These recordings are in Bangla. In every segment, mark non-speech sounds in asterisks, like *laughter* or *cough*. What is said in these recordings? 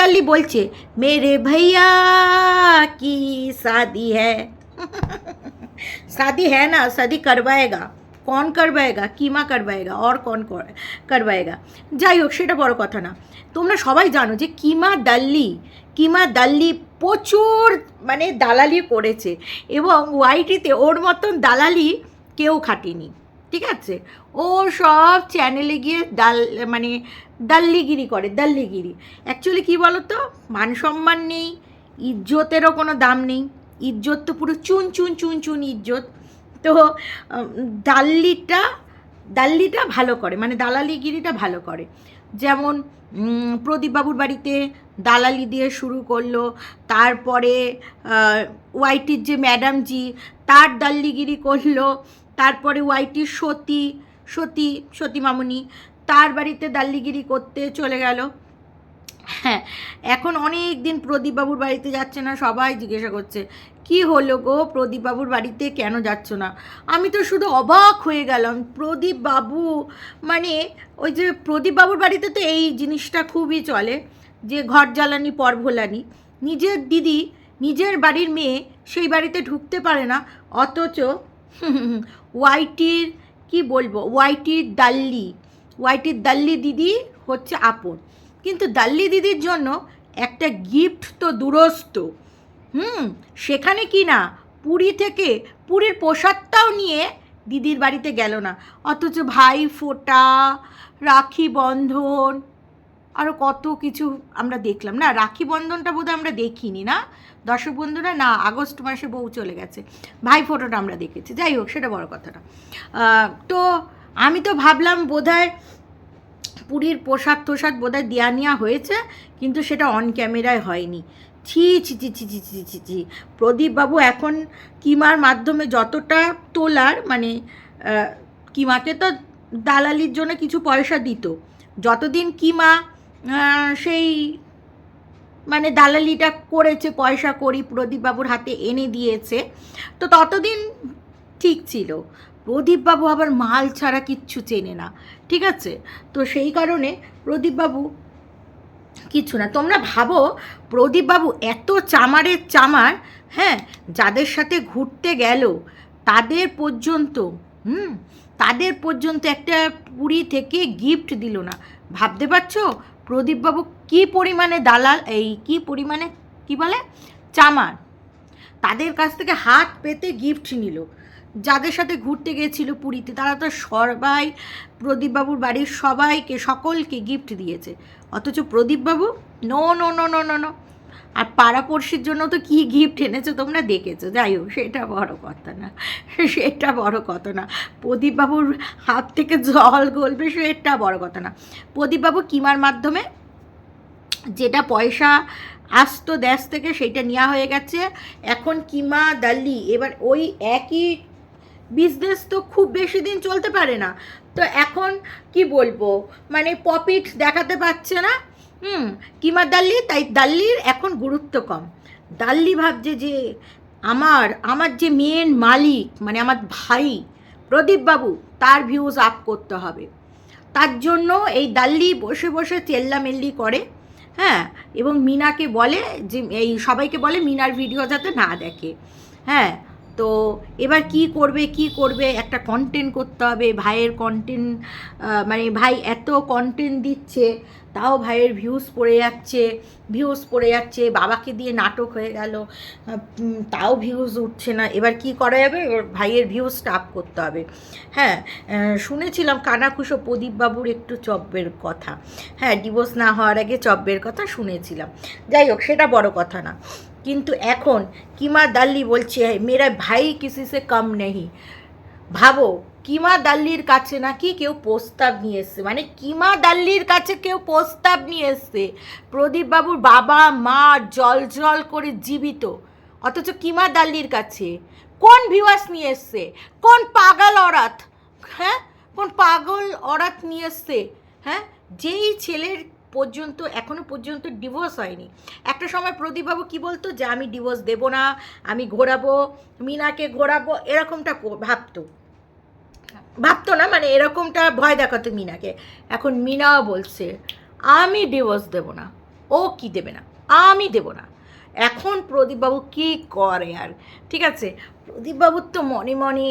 দাল্লি বলছে মেরে ভাইয়া কি শাদি হ্যাঁ शादी है ना शादी करवाएगा কন করবায়েগা কিমা করবায়েগা অর কন কর- করবায়েগা যাই হোক সেটা বড় কথা না তোমরা সবাই জানো যে কিমা দাল্লি কিমা দাল্লি প্রচুর মানে দালালি করেছে এবং ওয়াইটিতে ওর মতন দালালি কেউ খাটেনি ঠিক আছে? ও সব চ্যানেলে গিয়ে ডাল মানে দাল্লিগিরি করে, দাল্লিগিরি। অ্যাকচুয়ালি কী বলো তো মান সম্মান নেই, ইজ্জতেরও কোনো দাম নেই। ইজ্জত তো পুরো চুন চুন চুন চুন ইজ্জত। তো দাল্লিটা দাল্লিটা ভালো করে মানে দালালিগিরিটা ভালো করে। যেমন প্রদীপবাবুর বাড়িতে দালালি দিয়ে শুরু করল, তারপরে ওয়াইটির যে ম্যাডামজি তার দাল্লিগিরি করল তারপরে ওয়াইটি সতী সতী সতী মামুনি, তার বাড়িতে দাল্লিগিরি করতে চলে গেল। হ্যাঁ এখন অনেক দিন প্রদীপবাবুর বাড়িতে যাচ্ছে না, সবাই জিজ্ঞাসা করছে, কি হলো গো? প্রদীপবাবুর বাড়িতে কেন যাচ্ছ না? আমি তো শুধু অবাক হয়ে গেলাম প্রদীপ বাবু মানে ওই যে প্রদীপবাবুর বাড়িতে তো এই জিনিসটা খুবই চলে, যে ঘর জ্বালানি, পর ভোলানি। নিজের দিদি, নিজের বাড়ির মেয়ে সেই বাড়িতে ঢুকতে পারে না, অথচ ওয়াইটির কি বলব? ওয়াইটির দাল্লি ওয়াইটির দাল্লি দিদি হচ্ছে আপন। কিন্তু দাল্লি দিদির জন্য একটা গিফট তো দূরস্থ হুম, সেখানে কি না, পুরী থেকে পুরীর প্রসাদটাও নিয়ে দিদির বাড়িতে গেল না। অথচ ভাই ফোটা, রাখি বন্ধন আরও কত কিছু আমরা দেখলাম। না, রাখি বন্ধনটা বোধহয় আমরা দেখিনি, না? দর্শক বন্ধুরা, না, আগস্ট মাসে বউ চলে গেছে। ভাই ফটোটা আমরা দেখেছি। যাই হোক, সেটা বড় কথা না তো আমি তো ভাবলাম বোধহয় পুরীর প্রসাদ তোসাদ বোধহয় দেওয়া নেওয়া হয়েছে, কিন্তু সেটা অন ক্যামেরায় হয়নি। ছি ছি ছি ছি ছি ছি ছি ছি প্রদীপবাবু এখন কিমার মাধ্যমে যতটা তোলার মানে কিমাকে তো দালালির জন্য কিছু পয়সা দিত, যতদিন কিমা সেই মানে দালালিটা করেছে, পয়সা করি, প্রদীপবাবুর হাতে এনে দিয়েছে। তো ততদিন ঠিক ছিল। প্রদীপবাবু আবার মাল ছাড়া কিচ্ছু চেনে না, ঠিক আছে? তো সেই কারণে প্রদীপবাবু কিচ্ছু না। তোমরা ভাবো, প্রদীপবাবু এত চামারের চামার হ্যাঁ যাদের সাথে ঘুরতে গেল, তাদের পর্যন্ত, হুম, তাদের পর্যন্ত একটা পুরী থেকে গিফট দিল না। ভাবতে পারছ? প্রদীপবাবু কি পরিমাণে দালাল, এই কি পরিমাণে, কি বলে? চামার। তাদের কাছ থেকে হাত পেতে গিফট নিল। যাদের সাথে ঘুরতে গিয়েছিল পুরীতে, তারা তো সবাই প্রদীপবাবুর বাড়ির সবাইকে, সকলকে গিফট দিয়েছে। অথচ প্রদীপবাবু no no no no no no আর পাড়াপড়শির জন্য তো কী গিফট এনেছো তোমরা দেখেছ? যাই হোক, সেটা বড় কথা না, সেটা বড় কথা না। প্রদীপবাবুর হাত থেকে জল গলবে, সেটা বড় কথা না। প্রদীপবাবু কিমার মাধ্যমে? যেটা পয়সা আসতো দেশ থেকে সেইটা নেওয়া হয়ে গেছে। এখন কিমা দাল্লি, এবার ওই একই বিজনেস তো খুব বেশি দিন চলতে পারে না। তো এখন কি বলব? মানে প্রফিট দেখাতে পারছে না। হুম, কিমা দাল্লি, তাই দাল্লির এখন গুরুত্ব কম। দাল্লি ভাবছে যে আমার আমার যে মেন মালিক মানে আমার ভাই প্রদীপবাবু তার ভিউজ আপ করতে হবে। তার জন্য এই দাল্লি বসে বসে চেল্লামেল্লি করে হ্যাঁ এবং মিনাকে বলে যে, এই সবাইকে বলে মিনার ভিডিও যাতে না দেখে। হ্যাঁ তো এবার কি করবে কি করবে? একটা কন্টেন্ট করতে হবে, ভাইয়ের কন্টেন্ট মানে ভাই এত কন্টেন্ট দিচ্ছে, তাও ভাইয়ের ভিউজ পড়ে যাচ্ছে ভিউজ পড়ে যাচ্ছে, বাবাকে দিয়ে নাটক হয়ে গেল তাও ভিউজ উঠছে না। এবার কি করা যাবে? ভাইয়ের ভিউজটা আপ করতে হবে। হ্যাঁ শুনেছিলাম কানাকুশো প্রদীপবাবুর একটু চব্যের কথা। হ্যাঁ ডিভোর্স না হওয়ার আগে চব্যের কথা শুনেছিলাম। যাই হোক, সেটা বড় কথা না। কিন্তু এখন কিমা দাল্লি বলছে মেরা ভাই কিসি সে কম নেই ভাবো, কিমা দাল্লির কাছে নাকি কেউ প্রস্তাব নিয়ে এসছে? মানে কিমা দাল্লির কাছে কেউ প্রস্তাব নিয়ে এসছে? প্রদীপবাবুর বাবা, মা জল জল করে জীবিত। অথচ কিমা দাল্লির কাছে কোন ভিউয়ার্স নিয়ে এসছে? কোন পাগল অরাত? হ্যাঁ? কোন পাগল অরাত নিয়ে এসছে? হ্যাঁ? যেই ছেলের পর্যন্ত, এখনও পর্যন্ত ডিভোর্স হয়নি। একটা সময় প্রদীপবাবু কি বলতো? যে আমি ডিভোর্স দেবো না, আমি ঘোরাবো, মিনাকে ঘোরাবো, এরকমটা ভাবতো। ভাবতো না মানে এরকমটা ভয় দেখাতো মিনাকে। এখন মিনাও বলছে, আমি ডিভোর্স দেব না, ও কি দেবে না, আমি দেব না। এখন প্রদীপবাবু কী করে আর? ঠিক আছে? প্রদীপবাবুর তো মনে মনে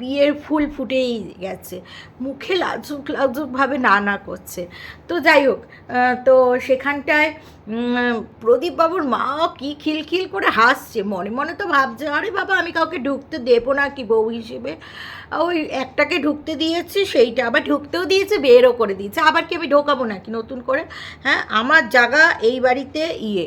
বিয়ের ফুল ফুটেই গেছে। মুখে লাজুক লাজুকভাবে না না করছে। তো যাই হোক তো সেখানটায় প্রদীপবাবুর মাও কি খিলখিল করে হাসছে। মনে মনে তো ভাবছে, আরে বাবা, আমি কাউকে ঢুকতে দেবো না কি বউ হিসেবে? ওই একটাকে ঢুকতে দিয়েছি, সেইটা আবার ঢুকতেও দিয়েছে, বেরও করে দিয়েছে। আবার কি আমি ঢোকাবো নাকি নতুন করে? হ্যাঁ আমার জায়গা এই বাড়িতে ইয়ে।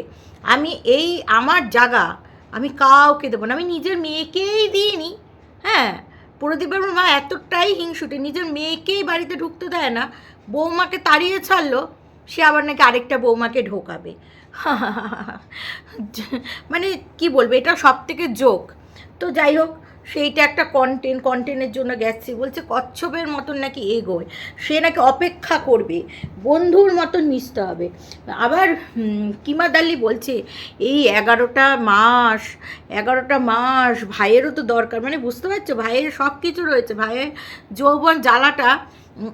আমি এই আমার জায়গা আমি কাউকে দেবো না, আমি নিজের মেয়েকেই দিইনি। হ্যাঁ প্রদীপের মা এতটাই হিংসুটি, নিজের মেয়েকেই বাড়িতে ঢুকতে দেয় না, বৌমাকে তাড়িয়ে ছাড়লো, সে আবার নাকি আরেকটা বৌমাকে ঢোকাবে। *laughs* মানে কি বলব, এটা সব থেকে জোক। তো যাই হোক সেইটা একটা কন্টেন্ট কন্টেন্টের জন্য গেছে। বলছে কচ্ছপের মতন নাকি এগোয়। সে নাকি অপেক্ষা করবে। বন্ধুর মতন মিশতে হবে। আবার হুম, কিমা দাল্লি বলছে এই এগারোটা মাস এগারোটা মাস ভাইয়েরও তো দরকার। মানে বুঝতে পারছ ভাইয়ের সব কিছু রয়েছে। ভাইয়ের যৌবন জ্বালাটা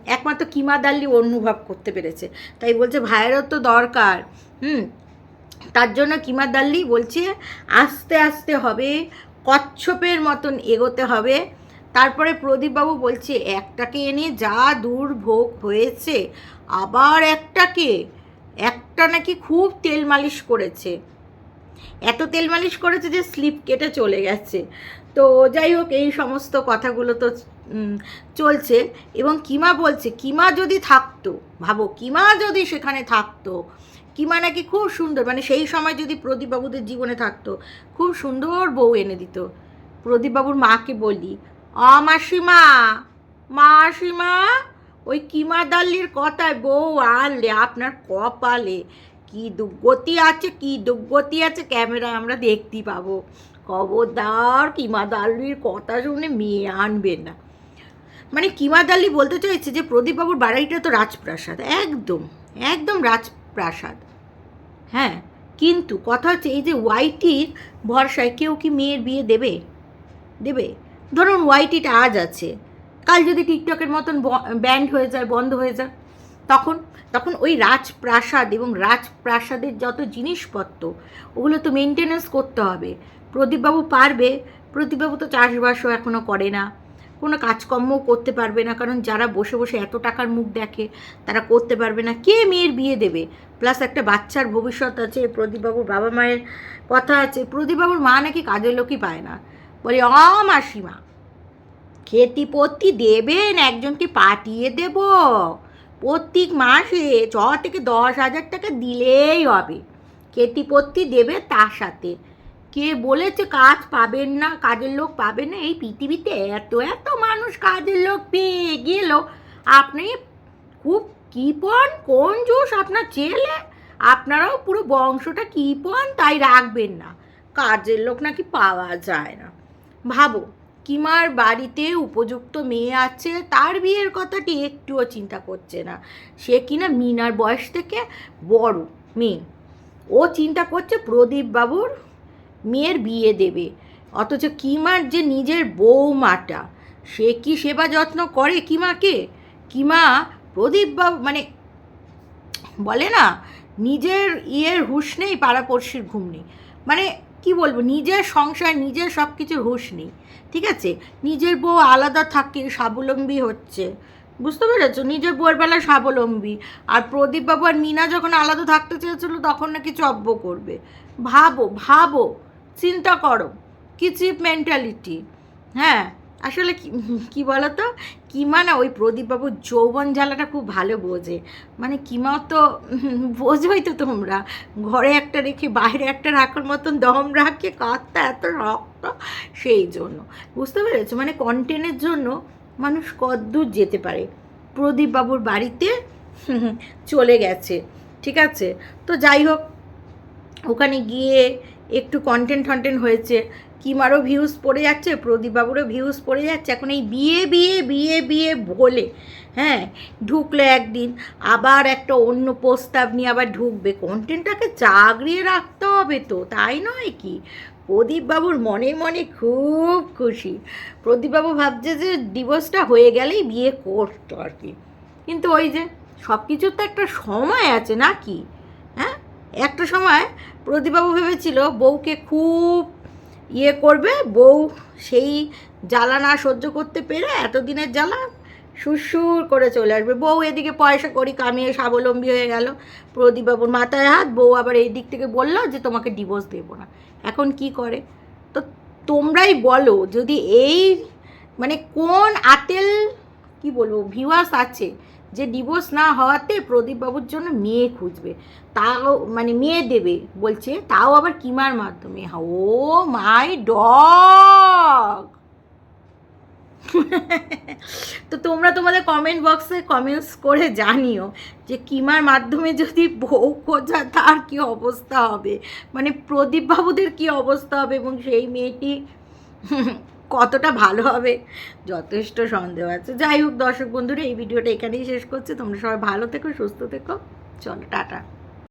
একমাত্র কিমা দাল্লি অনুভব করতে পেরেছে। তাই বলছে ভাইয়েরও তো দরকার। হুম তার জন্য কিমা দাল্লি বলছে আস্তে আস্তে হবে। কচ্ছপের মতন এগোতে হবে। তারপরে প্রদীপবাবু বলছে, একটাকে এনে যা দুর্ভোগ হয়েছে, আবার একটাকে? একটা নাকি খুব তেল মালিশ করেছে। এত তেল মালিশ করেছে যে স্লিপ কেটে চলে গেছে। তো যাই হোক, এই সমস্ত কথাগুলো তো চলছে। এবং কিমা বলছে, কিমা যদি থাকতো, ভাবো, কিমা যদি সেখানে থাকতো কিমা নাকি খুব সুন্দর। মানে সেই সময় যদি প্রদীপবাবুদের জীবনে থাকতো, খুব সুন্দর বউ এনে দিত। প্রদীপবাবুর মাকে বলি, অ মাসিমা ওই কিমা দাল্লির কথায় বউ আনলে আপনার কপালে কি দুর্গতি আছে, কি দুর্গতি আছে? ক্যামেরায় আমরা দেখতে পাবো। খবরদার কিমা দাল্লির কথা শুনে মেয়ে আনবেন না। মানে কিমা দাল্লি বলতে চাইছে যে, প্রদীপবাবুর বাড়িটা তো রাজপ্রাসাদ। একদম একদম রাজপ্রাসাদ। হ্যাঁ কিন্তু কথা হচ্ছে এই যে ওয়াইটির ভরসায় কেউ কি মেয়ের বিয়ে দেবে? দেবে? ধরুন ওয়াইটিটা আজ আছে, কাল যদি টিকটকের মতন ব্যান্ড হয়ে যায়, বন্ধ হয়ে যায়, তখন তখন ওই রাজপ্রাসাদ এবং রাজপ্রাসাদের যত জিনিসপত্র, ওগুলো তো মেনটেনেন্স করতে হবে। প্রদীপবাবু পারবে, প্রদীপবাবু তো চাষবাসও এখনও করে না। কোনো কাজকর্মও করতে পারবে না, কারণ যারা বসে বসে এত টাকার মুখ দেখে তারা করতে পারবে না। কে মেয়ের বিয়ে দেবে? প্লাস একটা বাচ্চার ভবিষ্যৎ আছে, প্রদীপবাবুর বাবা মায়ের কথা আছে। প্রদীপবাবুর মা নাকি কাজের লোকই পায় না। বলে, অ, মাসিমা ক্ষতিপত্তি দেবেন, একজনকে পাঠিয়ে দেব। প্রত্যেক মাসে ছ থেকে দশ হাজার টাকা দিলেই হবে। ক্ষতিপত্তি দেবে তার সাথে। কে বলেছে কাজ পাবেন না, কাজের লোক পাবেন না? এই পৃথিবীতে এত এত মানুষ কাজের লোক পেয়ে গেল। আপনি খুব কিপন, কোন জোশ আপনার ছেলে? আপনারাও পুরো বংশটা কিপন, তাই রাখবেন না। কাজের লোক নাকি পাওয়া যায় না। ভাবো, কিমার বাড়িতে উপযুক্ত মেয়ে আছে, তার বিয়ের কথাটি একটুও চিন্তা করছে না। সে কিনা মিনার বয়স থেকে বড় মেয়ে। ও চিন্তা করছে প্রদীপ বাবুর মেয়ের বিয়ে দেবে। অথচ কিমার যে নিজের বৌমাটা, সে কি সেবা যত্ন করে কিমাকে? কিমা প্রদীপ বাবু মানে বলে না, নিজের ইয়ের হুঁশ নেই পাড়াপড়শির ঘুম নেই। মানে কি বলব, নিজের সংসার, নিজের সব কিছুর হুঁশ নেই। ঠিক আছে? নিজের বউ আলাদা থাকে, স্বাবলম্বী হচ্ছে। বুঝতে পেরেছ? নিজের বউয়ের বেলা স্বাবলম্বী। আর প্রদীপবাবু আর মিনা যখন আলাদা থাকতে চেয়েছিল, তখন নাকি চব্য করবে। ভাবো ভাবো। চিন্তা করো, কি চিপ মেন্টালিটি হ্যাঁ আসলে কি বলতো? কিমা না ওই প্রদীপবাবুর যৌবন জ্বালাটা খুব ভালো বোঝে। মানে কিমাও তো বোঝোই তো তোমরা। ঘরে একটা রেখে বাইরে একটা রাখার মতন দম রাখে কাঁদটা এত রক্ত, সেই জন্য। বুঝতে পেরেছ? মানে কন্টেন্টের জন্য মানুষ কদ্দূর যেতে পারে। প্রদীপবাবুর বাড়িতে চলে গেছে, ঠিক আছে? তো যাই হোক, ওখানে গিয়ে একটু কন্টেন্ট টন্টেন্ট হয়েছে। কিমারও ভিউজ পড়ে যাচ্ছে, প্রদীপবাবুরও ভিউজ পড়ে যাচ্ছে। এখন এই বিয়ে বিয়ে বিয়ে বিয়ে বলে হ্যাঁ ঢুকলে একদিন আবার একটা অন্য প্রস্তাব নিয়ে আবার ঢুকবে। কন্টেন্টটাকে চাগড়িয়ে রাখতে হবে তো, তাই নয় কি? প্রদীপবাবুর মনে মনে খুব খুশি। প্রদীপবাবু ভাবছে যে ডিভোর্সটা হয়ে গেলেই বিয়ে করতো আর কি। কিন্তু ওই যে সব কিছুর তো একটা সময় আছে নাকি একটা সময় প্রদীপবাবু ভেবেছিল বউকে খুব ইয়ে করবে, বউ সেই জ্বালা না সহ্য করতে পেরে এতদিনের জ্বালা সুরসুর করে চলে আসবে। বউ এদিকে পয়সা করি কামিয়ে স্বাবলম্বী হয়ে গেল। প্রদীপবাবুর মাথায় হাত, বউ আবার এই দিক থেকে বলল যে তোমাকে ডিভোর্স দেবো না। এখন কি করে? তো তোমরাই বলো যদি এই মানে কোন আতেল কি বলব ভিউয়ার্স আছে যে ডিভোর্স না হওয়াতে প্রদীপবাবুর জন্য মেয়ে খুঁজবে। তাও মানে মেয়ে দেবে, বলছে, তাও আবার কিমার মাধ্যমে? ও মাই ডগ! *laughs* তো তোমরা তোমাদের কমেন্ট বক্সে কমেন্টস করে জানিও যে কিমার মাধ্যমে যদি বউ খোঁজা, তার কী অবস্থা হবে? মানে প্রদীপ বাবুদের কি অবস্থা হবে? এবং সেই মেয়েটি *laughs* কতটা ভালো হবে, যথেষ্ট সন্দেহ আছে। যাই হোক দর্শক বন্ধুরা, এই ভিডিওটা এখানেই শেষ করছি। তোমরা সবাই ভালো থেকো, সুস্থ থেকো। চলো, টাটা।